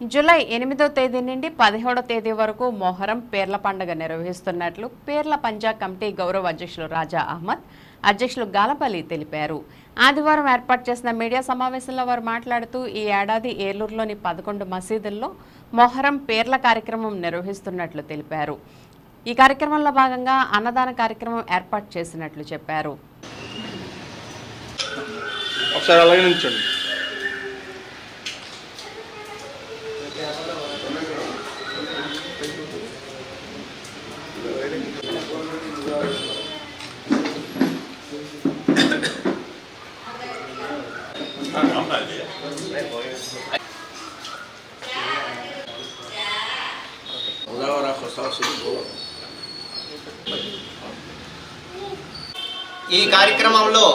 July ఎనిమిదో తేదీ నుండి పదిహేడో తేదీ వరకు మొహరం పేర్ల పండుగ నిర్వహిస్తున్నట్లు పేర్ల పంజా కమిటీ గౌరవ అధ్యక్షులు రాజా అహ్మద్ అధ్యక్షులు గాలపల్లి తెలిపారు. ఆదివారం ఏర్పాటు చేసిన మీడియా సమావేశంలో వారు మాట్లాడుతూ ఈ ఏడాది ఏలూరులోని పదకొండు మసీదుల్లో మొహరం పేర్ల కార్యక్రమం నిర్వహిస్తున్నట్లు తెలిపారు. ఈ కార్యక్రమంలో భాగంగా అన్నదాన కార్యక్రమం ఏర్పాటు చేసినట్లు చెప్పారు. ఈ కార్యక్రమంలో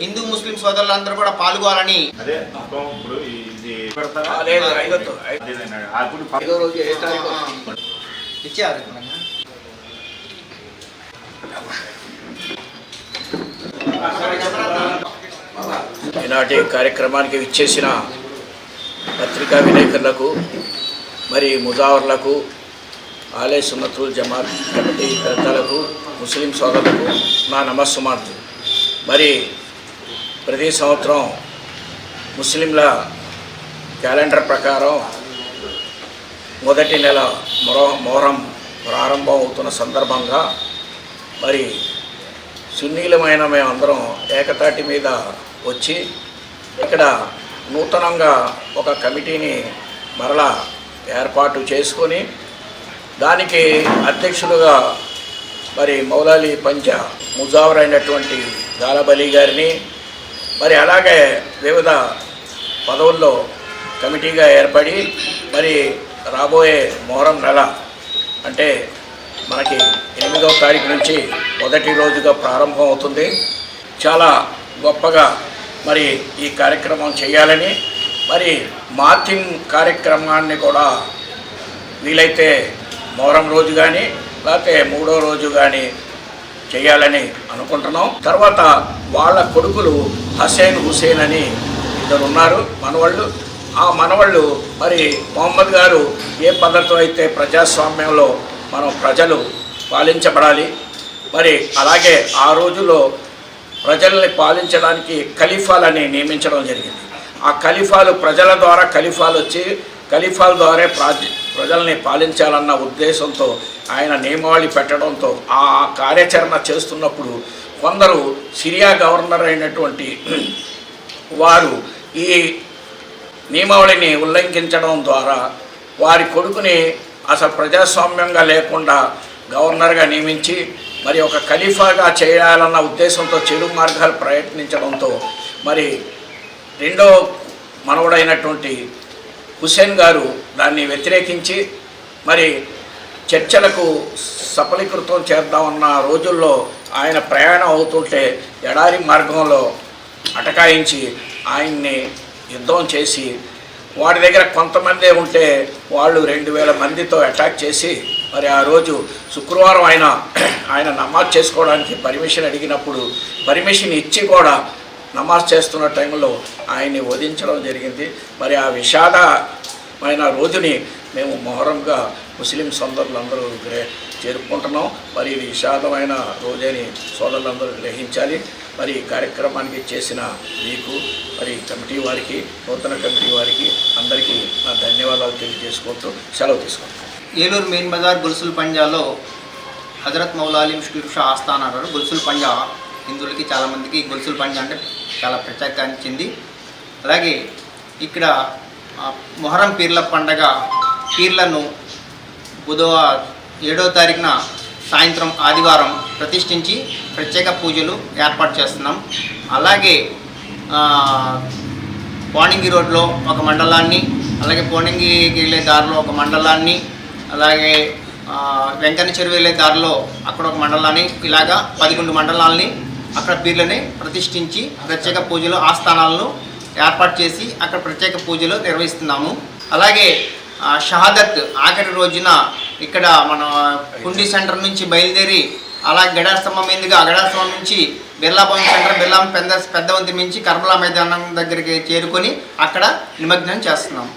హిందూ ముస్లిం సోదరులందరూ కూడా పాల్గొనాలని ఇచ్చారు ఈనాటి కార్యక్రమానికి విచ్చేసిన పత్రికా విలేకరులకు మరి ముజావర్లకు ఆలయ సున్నతుల్ జమాత్ కమిటీ పెద్దలకు ముస్లిం సోదరులకు నా నమస్సుమార్తు. మరి ప్రతి సంవత్సరం ముస్లింల క్యాలెండర్ ప్రకారం మొదటి నెల మొర మొహరం ప్రారంభం అవుతున్న సందర్భంగా మరి సున్నీలమైన మేమందరం ఏకతాటి మీద వచ్చి ఇక్కడ నూతనంగా ఒక కమిటీని మరలా ఏర్పాటు చేసుకొని దానికి అధ్యక్షులుగా మరి మౌలాలి పంచ ముజావర్ అయినటువంటి దాలాబలి గారిని మరి అలాగే వివిధ పదవుల్లో కమిటీగా ఏర్పడి మరి రాబోయే మొహరం నెల అంటే మనకి ఎనిమిదవ తారీఖు నుంచి మొదటి రోజుగా ప్రారంభం అవుతుంది చాలా గొప్పగా మరి ఈ కార్యక్రమం చేయాలని మరి మార్చింగ్ కార్యక్రమాన్ని కూడా వీలైతే మొహరం రోజు కానీ లేకపోతే మూడో రోజు కానీ చేయాలని అనుకుంటున్నాం. తర్వాత వాళ్ళ కొడుకులు హసేన్ హుసేన్ అని ఇద్దరు ఉన్నారు మనవాళ్ళు. ఆ మనవాళ్ళు మరి మొహమ్మద్ గారు ఏ పద్ధతిలో అయితే ప్రజాస్వామ్యంలో మనం ప్రజలు పాలించబడాలి మరి అలాగే ఆ రోజుల్లో ప్రజల్ని పాలించడానికి ఖలీఫాలని నియమించడం జరిగింది. ఆ ఖలీఫాలు ప్రజల ద్వారా ఖలీఫాలు వచ్చి ఖలీఫాల ద్వారా ప్రాజెక్ట్ ప్రజల్ని పాలించాలన్న ఉద్దేశంతో ఆయన నియమావళి పెట్టడంతో ఆ కార్యాచరణ చేస్తున్నప్పుడు కొందరు సిరియా గవర్నర్ అయినటువంటి వారు ఈ నియమావళిని ఉల్లంఘించడం ద్వారా వారి కొడుకుని అసలు ప్రజాస్వామ్యంగా లేకుండా గవర్నర్గా నియమించి మరి ఒక ఖలీఫాగా చేయాలన్న ఉద్దేశంతో చెడు మార్గాలు ప్రయత్నించడంతో మరి రెండో మనవడైనటువంటి హుసేన్ గారు దాన్ని వ్యతిరేకించి మరి చర్చలకు సఫలీకృతం చేద్దామన్న రోజుల్లో ఆయన ప్రయాణం అవుతుంటే ఎడారి మార్గంలో అటకాయించి ఆయన్ని యుద్ధం చేసి వాడి దగ్గర కొంతమందే ఉంటే వాళ్ళు రెండు వేల మందితో అటాక్ చేసి మరి ఆ రోజు శుక్రవారం ఆయన ఆయన నమాజ్ చేసుకోవడానికి పర్మిషన్ అడిగినప్పుడు పర్మిషన్ ఇచ్చి కూడా నమాజ్ చేస్తున్న టైంలో ఆయన్ని వధించడం జరిగింది. మరి ఆ విషాదమైన రోజుని మేము మొహరంగా ముస్లిం సోదరులందరూ గ్రే చేరుకుంటున్నాం. మరి ఇది విషాదమైన రోజని సోదరులందరూ గ్రహించాలి. మరి ఈ కార్యక్రమానికి చేసిన మీకు మరి కమిటీ వారికి నూతన కమిటీ వారికి అందరికీ నా ధన్యవాదాలు తెలియజేసుకుంటూ సెలవు తీసుకుంటాను ఏలూరు మెయిన్ బజార్ గుల్సుల్ పంజాలో హజరత్ మౌలాలి షా ఆస్థాన్ గుల్సుల్ పంజా హిందువులకి చాలామందికి గొలుసుల పండుగ అంటే చాలా ప్రత్యేకించింది అలాగే ఇక్కడ మొహరం పీర్ల పండగ పీర్లను బుధవ ఏడో తారీఖున సాయంత్రం ఆదివారం ప్రతిష్ఠించి ప్రత్యేక పూజలు ఏర్పాటు చేస్తున్నాం. అలాగే ఆ, పోణింగి రోడ్లో ఒక మండలాన్ని అలాగే పోణింగికి వెళ్ళే దారిలో ఒక మండలాన్ని అలాగే వెంకన్న చెరువు వెళ్ళే దారిలో అక్కడ ఒక మండలాన్ని ఇలాగా పదకొండు మండలాల్ని అక్కడ పీర్లని ప్రతిష్ఠించి ప్రత్యేక పూజలు ఆస్థానాలను ఏర్పాటు చేసి అక్కడ ప్రత్యేక పూజలు నిర్వహిస్తున్నాము. అలాగే షహాదత్ ఆఖరి రోజున ఇక్కడ మన కుండీ సెంటర్ నుంచి బయలుదేరి అలా గడాస్తంభం మీదుగా గడాస్తంభం నుంచి బిర్లాభవన్ సెంటర్ బిర్లా పెద్ద పెద్దవంతి నుంచి కర్బలా మైదానం దగ్గరికి చేరుకొని అక్కడ నిమగ్నం చేస్తున్నాం